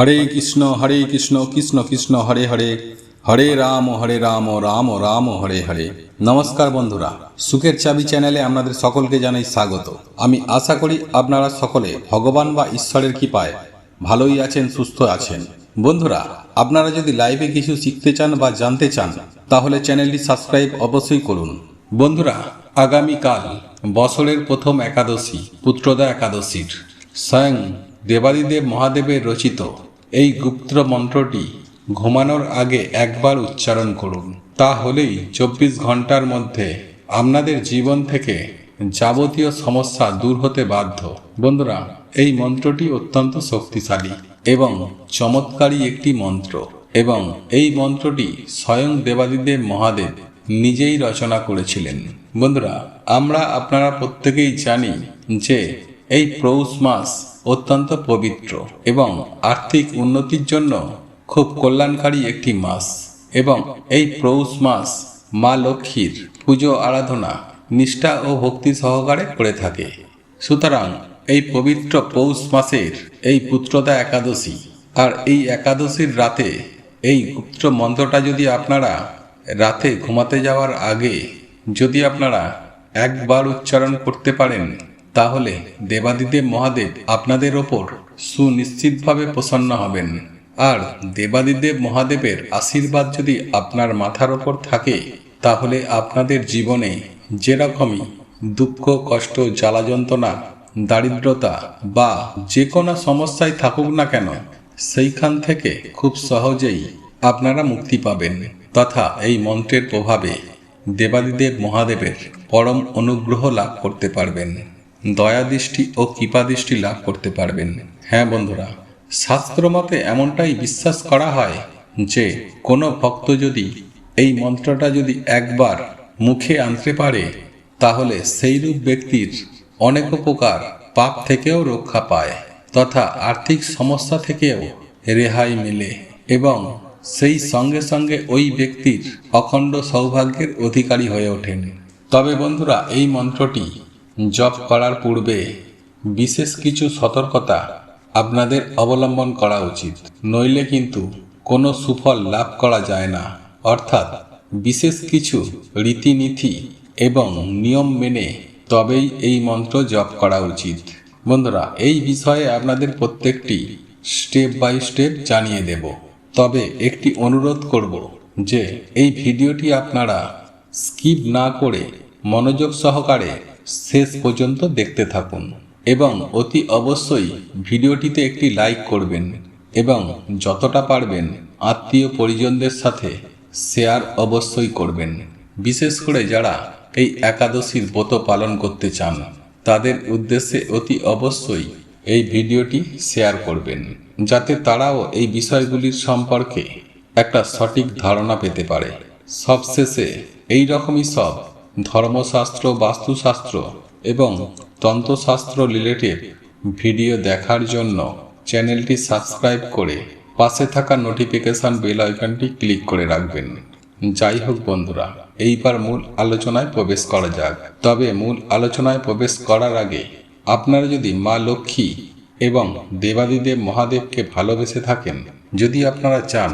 হরে কৃষ্ণ হরে কৃষ্ণ কৃষ্ণ কৃষ্ণ, হরে হরে। হরে রাম হরে রাম রাম রাম, হরে হরে। নমস্কার বন্ধুরা, সুখের চাবি চ্যানেলে আপনাদের সকলকে জানাই স্বাগত। আমি আশা করি আপনারা সকলে ভগবান বা ঈশ্বরের কৃপায় ভালোই আছেন, সুস্থ আছেন। বন্ধুরা, আপনারা যদি লাইভে কিছু শিখতে চান বা জানতে চান, তাহলে চ্যানেলটি সাবস্ক্রাইব অবশ্যই করুন। বন্ধুরা, আগামীকাল বছরের প্রথম একাদশী, পুত্রদা একাদশীর স্বয়ং দেবাদিদেব মহাদেবের রচিত এই গুপ্ত মন্ত্রটি ঘুমানোর আগে একবার উচ্চারণ করুন। তাহলেই চব্বিশ ঘণ্টার মধ্যে আপনাদের জীবন থেকে যাবতীয় সমস্যা দূর হতে বাধ্য। বন্ধুরা, এই মন্ত্রটি অত্যন্ত শক্তিশালী এবং চমৎকারী একটি মন্ত্র এবং এই মন্ত্রটি স্বয়ং দেবাদিদেব মহাদেব নিজেই রচনা করেছিলেন। বন্ধুরা, আমরা আপনারা প্রত্যেকেই জানি যে এই পৌষ মাস অত্যন্ত পবিত্র এবং আর্থিক উন্নতির জন্য খুব কল্যাণকারী একটি মাস এবং এই পৌষ মাস মা লক্ষ্মীর পুজো আরাধনা, নিষ্ঠা ও ভক্তি সহকারে করে থাকে। সুতরাং এই পবিত্র পৌষ মাসের এই পুত্রতা একাদশী আর এই একাদশীর রাতে এই গুপ্ত মন্ত্রটা যদি আপনারা রাতে ঘুমাতে যাওয়ার আগে যদি আপনারা একবার উচ্চারণ করতে পারেন তাহলে দেবাদিদেব মহাদেব আপনাদের ওপর সুনিশ্চিতভাবে প্রসন্ন হবেন। আর দেবাদিদেব মহাদেবের আশীর্বাদ যদি আপনার মাথার ওপর থাকে, তাহলে আপনাদের জীবনে যেরকমই দুঃখ, কষ্ট জ্বালা যন্ত্রণা দারিদ্রতা বা যে কোনো সমস্যায় থাকুক না কেন, সেইখান থেকে খুব সহজেই আপনারা মুক্তি পাবেন। তথা এই মন্ত্রের প্রভাবে দেবাদিদেব মহাদেবের পরম অনুগ্রহ লাভ করতে পারবেন। দয়াদৃষ্টি ও কৃপাদৃষ্টি লাভ করতে পারবেন। হ্যাঁ বন্ধুরা শাস্ত্র মতে এমনটাই বিশ্বাস করা হয় যে, কোনো ভক্ত যদি এই মন্ত্রটা যদি একবার মুখে আনতে পারে, তাহলে সেইরূপ ব্যক্তির অনেক উপকার পাপ থেকেও রক্ষা পায় তথা আর্থিক সমস্যা থেকেও রেহাই মেলে এবং সেই সঙ্গে সঙ্গে ওই ব্যক্তির অখণ্ড সৌভাগ্যের অধিকারী হয়ে ওঠেন। তবে বন্ধুরা, এই মন্ত্রটি জপ করার পূর্বে বিশেষ কিছু সতর্কতা আপনাদের অবলম্বন করা উচিত। নইলে কিন্তু কোনো সুফল লাভ করা যায় না। অর্থাৎ বিশেষ কিছু রীতিনীতি এবং নিয়ম মেনে তবেই এই মন্ত্র জপ করা উচিত। বন্ধুরা, এই বিষয়ে আপনাদের প্রত্যেকটি স্টেপ বাই স্টেপ জানিয়ে দেব। তবে একটি অনুরোধ করব যে, এই ভিডিওটি আপনারা স্কিপ না করে মনোযোগ সহকারে শেষ পর্যন্ত দেখতে থাকুন এবং অতি অবশ্যই ভিডিওটিতে একটি লাইক করবেন এবং যতটা পারবেন আত্মীয় পরিজনদের সাথে শেয়ার অবশ্যই করবেন। বিশেষ করে যারা এই একাদশীর ব্রত পালন করতে চান, তাদের উদ্দেশ্যে অতি অবশ্যই এই ভিডিওটি শেয়ার করবেন, যাতে তারাও এই বিষয়গুলির সম্পর্কে একটা সঠিক ধারণা পেতে পারে। সবশেষে এই রকমই সব ধর্মশাস্ত্র, বাস্তুশাস্ত্র এবং তন্ত্রশাস্ত্র রিলেটেড ভিডিও দেখার জন্য চ্যানেলটি সাবস্ক্রাইব করে পাশে থাকা নোটিফিকেশন বেল আইকনটি ক্লিক করে রাখবেন। যাই হোক বন্ধুরা, এইবার মূল আলোচনায় প্রবেশ করা যাক। তবে মূল আলোচনায় প্রবেশ করার আগে আপনারা যদি মা লক্ষ্মী এবং দেবাদিদেব মহাদেবকে ভালোবেসে থাকেন, যদি আপনারা চান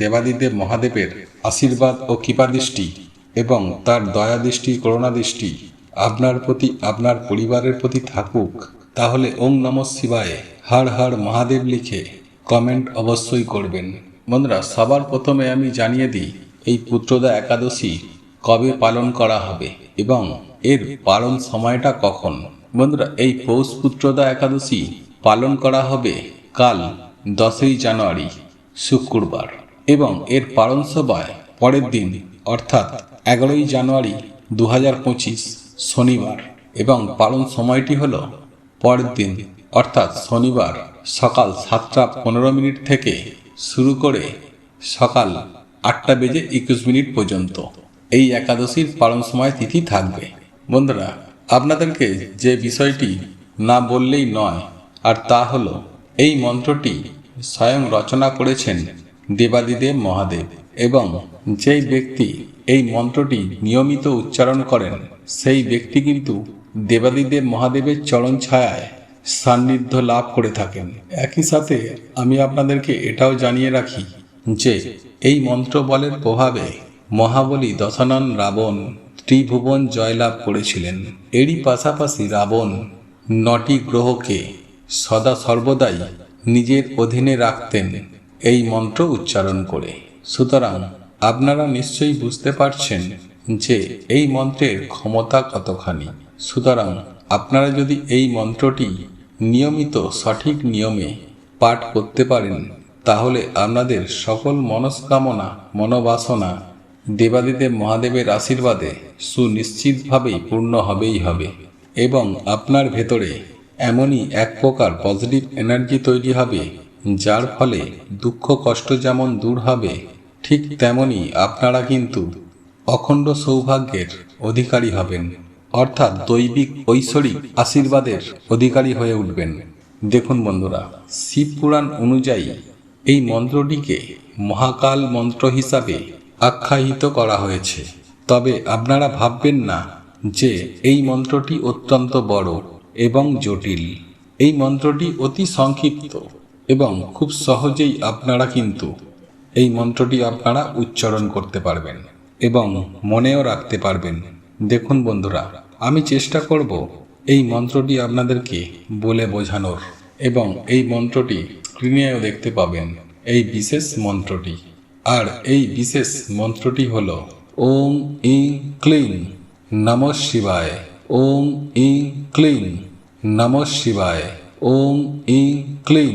দেবাদিদেব মহাদেবের আশীর্বাদ ও কৃপাদৃষ্টি এবং তার দয়া দয়াদৃষ্টি, করুণাদৃষ্টি আপনার প্রতি, আপনার পরিবারের প্রতি থাকুক, তাহলে ওং নম শিবায় হর হর মহাদেব লিখে কমেন্ট অবশ্যই করবেন। বন্ধুরা, সবার প্রথমে আমি জানিয়ে দিই, এই পুত্রদা একাদশী কবে পালন করা হবে এবং এর পালন সময়টা কখন? বন্ধুরা, এই পৌষ পুত্রদা একাদশী পালন করা হবে কাল দশই জানুয়ারি, শুক্রবার এবং এর পালন সভায় পরের দিন, অর্থাৎ এগারোই জানুয়ারি দু হাজার পঁচিশ শনিবার এবং পালন সময়টি হল পরের দিন, অর্থাৎ শনিবার সকাল সাতটা পনেরো মিনিট থেকে শুরু করে সকাল আটটা বেজে একুশ মিনিট পর্যন্ত। এই একাদশীর পালন সময় তিথি থাকবে। বন্ধুরা, আপনাদেরকে যে বিষয়টি না বললেই নয়, আর তা হলো এই মন্ত্রটি স্বয়ং রচনা করেছেন দেবাদিদেব মহাদেব এবং যেই ব্যক্তি এই মন্ত্রটি নিয়মিত উচ্চারণ করেন। সেই ব্যক্তি কিন্তু দেবাদিদেব মহাদেবের চরণ ছায়ায় সান্নিধ্য লাভ করে থাকেন। একই সাথে আমি আপনাদেরকে এটাও জানিয়ে রাখি যে এই মন্ত্র বলের প্রভাবে মহাবলী দশানন রাবণ ত্রিভুবন জয়লাভ করেছিলেন। এরই পাশাপাশি রাবণ নটি গ্রহকে সদা সর্বদাই নিজের অধীনে রাখতেন। এই মন্ত্র উচ্চারণ করে। সুতরাং আপনারা নিশ্চয়ই বুঝতে পারছেন যে এই মন্ত্রের ক্ষমতা কতখানি। সুতরাং আপনারা যদি এই মন্ত্রটি নিয়মিত সঠিক নিয়মে পাঠ করতে পারেন, তাহলে আপনাদের সকল মনস্কামনা, মনোবাসনা দেবাদিদেব মহাদেবের আশীর্বাদে সুনিশ্চিতভাবেই পূর্ণ হবেই হবে এবং আপনার ভেতরে এমনই এক প্রকার পজিটিভ এনার্জি তৈরি হবে, যার ফলে দুঃখ কষ্ট যেমন দূর হবে ঠিক তেমনি আপনারা কিন্তু অখণ্ড সৌভাগ্যের অধিকারী হবেন, অর্থাৎ দৈবিক ঐশ্বরিক আশীর্বাদের অধিকারী হয়ে উঠবেন। দেখুন বন্ধুরা, শিব পুরাণ অনুযায়ী এই মন্ত্রটিকে মহাকাল মন্ত্র হিসাবে আখ্যায়িত করা হয়েছে। তবে আপনারা ভাববেন না যে এই মন্ত্রটি অত্যন্ত বড় এবং জটিল। এই মন্ত্রটি অতি সংক্ষিপ্ত এবং খুব সহজেই আপনারা কিন্তু এই মন্ত্রটি আপনারা উচ্চারণ করতে পারবেন এবং মনেও রাখতে পারবেন। দেখুন বন্ধুরা, আমি চেষ্টা করব এই মন্ত্রটি আপনাদেরকে বলে বোঝানোর এবং এই মন্ত্রটি স্ক্রিনেও দেখতে পাবেন, এই বিশেষ মন্ত্রটি। আর এই বিশেষ মন্ত্রটি হল ওম ইং ক্লিং নম শিবায়, ওম ইং ক্লিং নম শিবায়, ওম ইং ক্লিং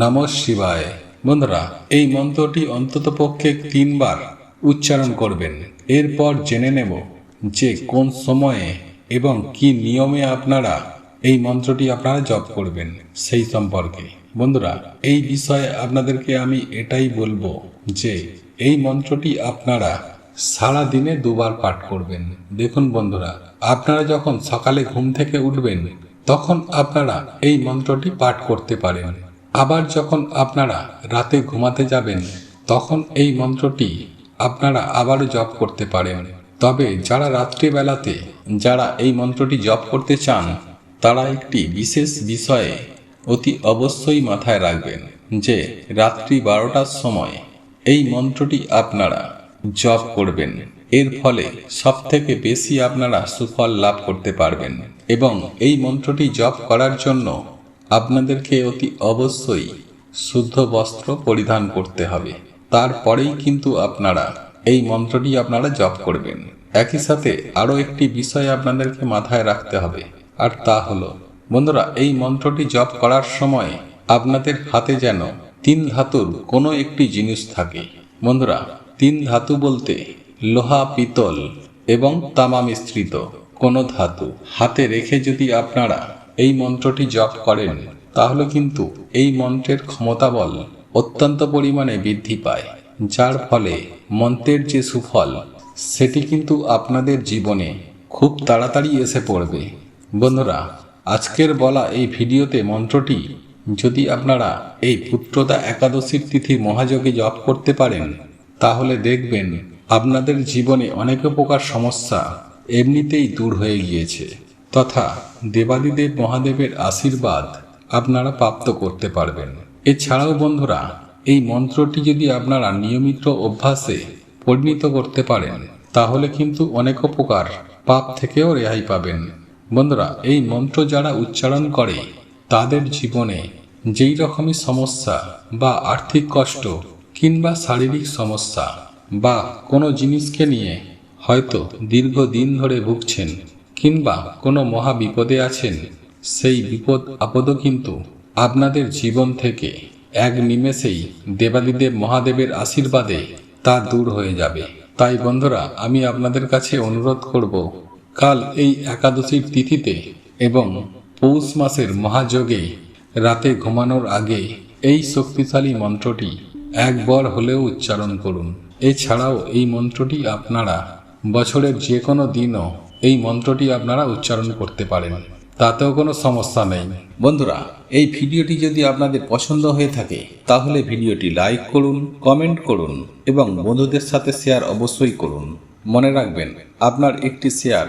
নম শিবায়। বন্ধুরা, এই মন্ত্রটি অন্তত পক্ষে তিনবার উচ্চারণ করবেন। এরপর জেনে নেব যে কোন সময়ে এবং কি নিয়মে আপনারা এই মন্ত্রটি আপনারা জপ করবেন সেই সম্পর্কে। বন্ধুরা, এই বিষয়ে আপনাদেরকে আমি এটাই বলব যে এই মন্ত্রটি আপনারা সারা দিনে দুবার পাঠ করবেন। দেখুন বন্ধুরা, আপনারা যখন সকালে ঘুম থেকে উঠবেন, তখন আপনারা এই মন্ত্রটি পাঠ করতে পারেন। আবার যখন আপনারা রাতে ঘুমাতে যাবেন, তখন এই মন্ত্রটি আপনারা আবারও জপ করতে পারেন। তবে যারা রাত্রিবেলাতে, যারা এই মন্ত্রটি জপ করতে চান, তারা একটি বিশেষ বিষয়ে অতি অবশ্যই মাথায় রাখবেন যে রাত্রি বারোটার সময় এই মন্ত্রটি আপনারা জপ করবেন। এর ফলে সব থেকে বেশি আপনারা সুফল লাভ করতে পারবেন এবং এই মন্ত্রটি জপ করার জন্য আপনাদেরকে অতি অবশ্যই শুদ্ধ বস্ত্র পরিধান করতে হবে। তারপরেই কিন্তু আপনারা এই মন্ত্রটি আপনারা জপ করবেন। একই সাথে আরও একটি বিষয় আপনাদেরকে মাথায় রাখতে হবে, আর তা হলো, বন্ধুরা, এই মন্ত্রটি জপ করার সময় আপনাদের হাতে যেন তিন ধাতুর কোনো একটি জিনিস থাকে। বন্ধুরা, তিন ধাতু বলতে লোহা, পিতল এবং তামা মিশ্রিত কোনো ধাতু। হাতে রেখে যদি আপনারা এই মন্ত্রটি জপ করেন, তাহলে কিন্তু এই মন্ত্রের ক্ষমতা বল অত্যন্ত পরিমাণে বৃদ্ধি পায়, যার ফলে মন্ত্রের যে সুফল, সেটি কিন্তু আপনাদের জীবনে খুব তাড়াতাড়ি এসে পড়বে। বন্ধুরা, আজকের বলা এই ভিডিওতে মন্ত্রটি, যদি আপনারা এই পুত্রদা একাদশীর তিথি মহাযোগে জপ করতে পারেন, তাহলে দেখবেন আপনাদের জীবনে অনেক প্রকার সমস্যা এমনিতেই দূর হয়ে গিয়েছে। তথা দেবাদিদেব মহাদেবের আশীর্বাদ আপনারা প্রাপ্ত করতে পারবেন। এছাড়াও বন্ধুরা, এই মন্ত্রটি যদি আপনারা নিয়মিত অভ্যাসে পরিণত করতে পারেন, তাহলে কিন্তু অনেক উপকার পাপ থেকেও রেহাই পাবেন। বন্ধুরা, এই মন্ত্র যারা উচ্চারণ করে, তাদের জীবনে যেই রকমই সমস্যা বা আর্থিক কষ্ট কিংবা শারীরিক সমস্যা বা কোনো জিনিসকে নিয়ে হয়তো দীর্ঘদিন ধরে ভুগছেন কিংবা কোনো মহা বিপদে আছেন, সেই বিপদ আপদও কিন্তু আপনাদের জীবন থেকে এক নিমেষেই দেবাদিদেব মহাদেবের আশীর্বাদে তা দূর হয়ে যাবে। তাই বন্ধুরা, আমি আপনাদের কাছে অনুরোধ করব, কাল এই একাদশীর তিথিতে এবং পৌষ মাসের মহাযোগে রাতে ঘুমানোর আগে এই শক্তিশালী মন্ত্রটি একবার হলেও উচ্চারণ করুন। এছাড়াও এই মন্ত্রটি আপনারা বছরের যে কোনো দিনও এই মন্ত্রটি আপনারা উচ্চারণ করতে পারেন। তাতেও কোনো সমস্যা নেই। বন্ধুরা, এই ভিডিওটি যদি আপনাদের পছন্দ হয়ে থাকে, তাহলে ভিডিওটি লাইক করুন, কমেন্ট করুন এবং বন্ধুদের সাথে শেয়ার অবশ্যই করুন। মনে রাখবেন, আপনার একটি শেয়ার